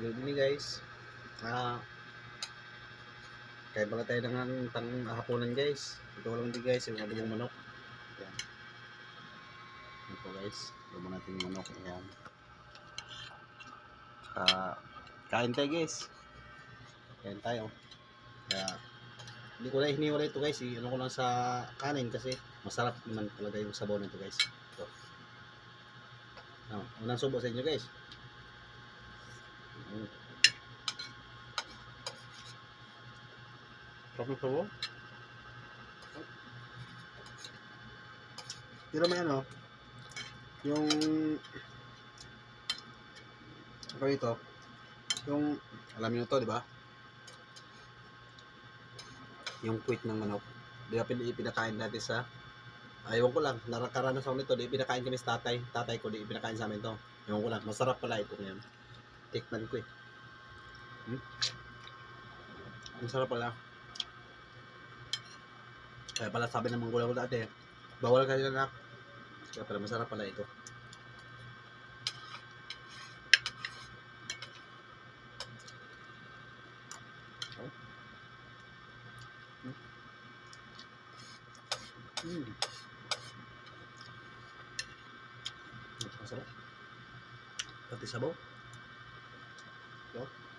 Good evening guys. Ah, kaya pala tayo ng tang hapunan guys. Ito lang din guys, yung yung manok. Yan. Ito guys, yung natin yung manok. Yan. Ah, kain tayo guys. Kain tayo. Kaya, hindi ko na hiniwala ito guys. eh. Ano ko lang sa kanin kasi masarap naman talaga yung sabaw nito guys. Ito. Ah, unang subo sa inyo guys. Sarap ng sabaw. Tira may ano, yung ano ito, yung alam niyo to, di ba? Yung quit ng manok. Di ba pin- ipinakain natin sa Ayaw ko lang, narakaranas ako nito, di pinakain kami sa tatay. Tatay ko, di pinakain sa amin to. Ewan ko lang, masarap pala ito ngayon. Tikman ko eh. Hmm? Ang sarap pala. Kaya pala sabi ng mga ko dati, bawal ka na nak. Kaya pala masarap pala ito. Hmm. Hmm. Masarap. Pati sabaw. Ito.